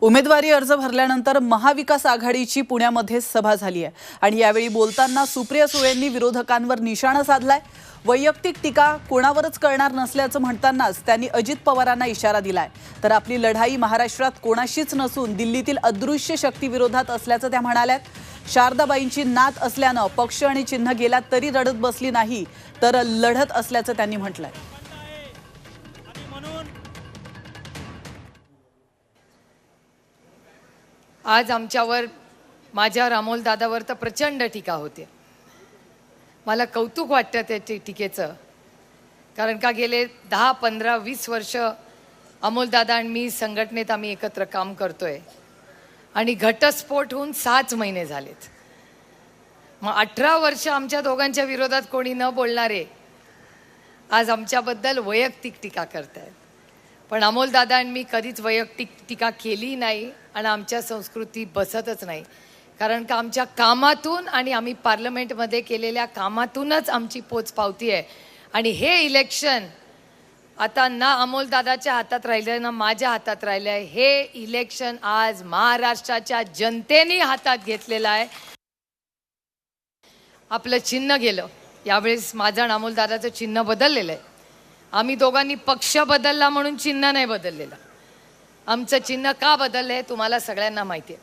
उमेदवारी अर्ज भरल्यानंतर महाविकास आघाडीची पुण्यामध्ये सभा झाली आहे. आणि यावेळी बोलताना सुप्रिया सुळेंनी विरोधकांवर निशाणा साधलाय. वैयक्तिक टीका कोणावरच करणार नसल्याचं म्हणतानाच त्यांनी अजित पवारांना इशारा दिलाय. तर आपली लढाई महाराष्ट्रात कोणाशीच नसून दिल्लीतील अदृश्य शक्तीविरोधात असल्याचं त्या म्हणाल्यात. शारदाबाईंची नात असल्यानं पक्ष आणि चिन्ह गेला तरी रडत बसली नाही तर लढत असल्याचं त्यांनी म्हटलंय. आज आमच्यावर माझ्यावर रामोल दादावर तर प्रचंड टीका होते. मला कौतुक वाटतं त्या टी- टीकेचं. कारण का गेले दहा पंधरा वीस वर्ष अमोलदादा आणि मी संघटनेत आम्ही एकत्र काम करतोय. आणि घटस्फोट होऊन सात महिने झालेत. मग अठरा वर्ष आमच्या दोघांच्या विरोधात कोणी न बोलणारे आज आमच्याबद्दल वैयक्तिक टीका करतायत. पण अमोलदादांनी आणि मी कधीच वैयक्तिक टीका केली नाही आणि आमच्या संस्कृती बसतच नाही. कारण का आमच्या कामातून आणि आम्ही पार्लमेंटमध्ये केलेल्या कामातूनच आमची पोच पावती आहे आणि हे इलेक्शन आता ना अमोलदादाच्या हातात राहिलं आहे ना माझ्या हातात राहिलं आहे हे इलेक्शन आज महाराष्ट्राच्या जनतेने हातात घेतलेलं आहे. आपलं चिन्ह गेलं. यावेळेस माझं आणि अमोलदादाचं चिन्ह बदललेलं आहे. आम्ही दोघांनी पक्ष बदलला म्हणून चिन्ह नाही बदललेलं. आमचं चिन्ह का बदललं आहे तुम्हाला सगळ्यांना माहिती आहे.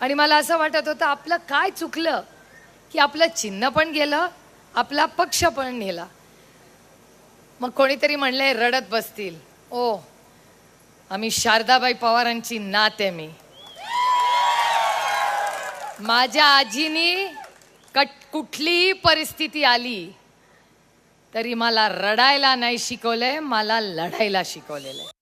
आणि मला असं वाटत होतं आपलं काय चुकलं की आपलं चिन्ह पण गेलं आपला पक्ष पण नेला. मग कोणीतरी म्हणलंय रडत बसतील. ओ आम्ही शारदाबाई पवारांची नात आहे मी. माझ्या आजीनी कट कुठलीही परिस्थिती आली तरी मला रडायला नाही शिकवलंय मला लढायला शिकवलेलं आहे.